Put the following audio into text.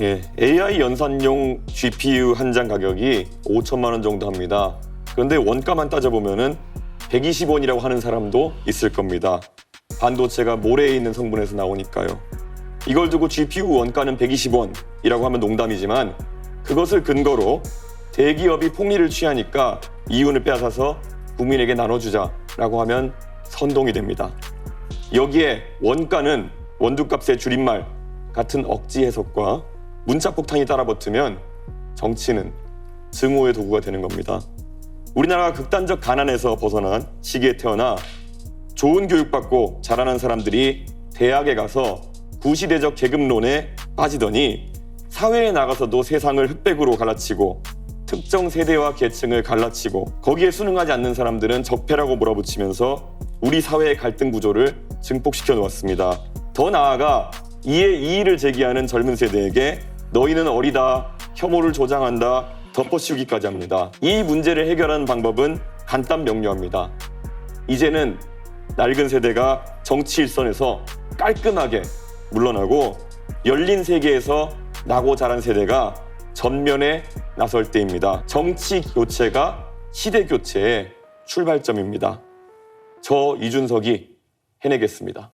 예, AI 연산용 GPU 한 장 가격이 5천만 원 정도 합니다. 그런데 원가만 따져보면은 120원이라고 하는 사람도 있을 겁니다. 반도체가 모래에 있는 성분에서 나오니까요. 이걸 두고 GPU 원가는 120원이라고 하면 농담이지만 그것을 근거로 대기업이 폭리를 취하니까 이윤을 빼앗아서 국민에게 나눠주자라고 하면 선동이 됩니다. 여기에 원가는 원두값의 줄임말 같은 억지 해석과 문자 폭탄이 따라붙으면 정치는 증오의 도구가 되는 겁니다. 우리나라가 극단적 가난에서 벗어난 시기에 태어나 좋은 교육받고 자라난 사람들이 대학에 가서 구시대적 계급론에 빠지더니 사회에 나가서도 세상을 흑백으로 갈라치고 특정 세대와 계층을 갈라치고 거기에 순응하지 않는 사람들은 적폐라고 몰아붙이면서 우리 사회의 갈등 구조를 증폭시켜 놓았습니다. 더 나아가 이에 이의를 제기하는 젊은 세대에게 너희는 어리다, 혐오를 조장한다, 덮어씌우기까지 합니다. 이 문제를 해결하는 방법은 간단 명료합니다. 이제는 낡은 세대가 정치 일선에서 깔끔하게 물러나고 열린 세계에서 나고 자란 세대가 전면에 나설 때입니다. 정치 교체가 시대 교체의 출발점입니다. 저 이준석이 해내겠습니다.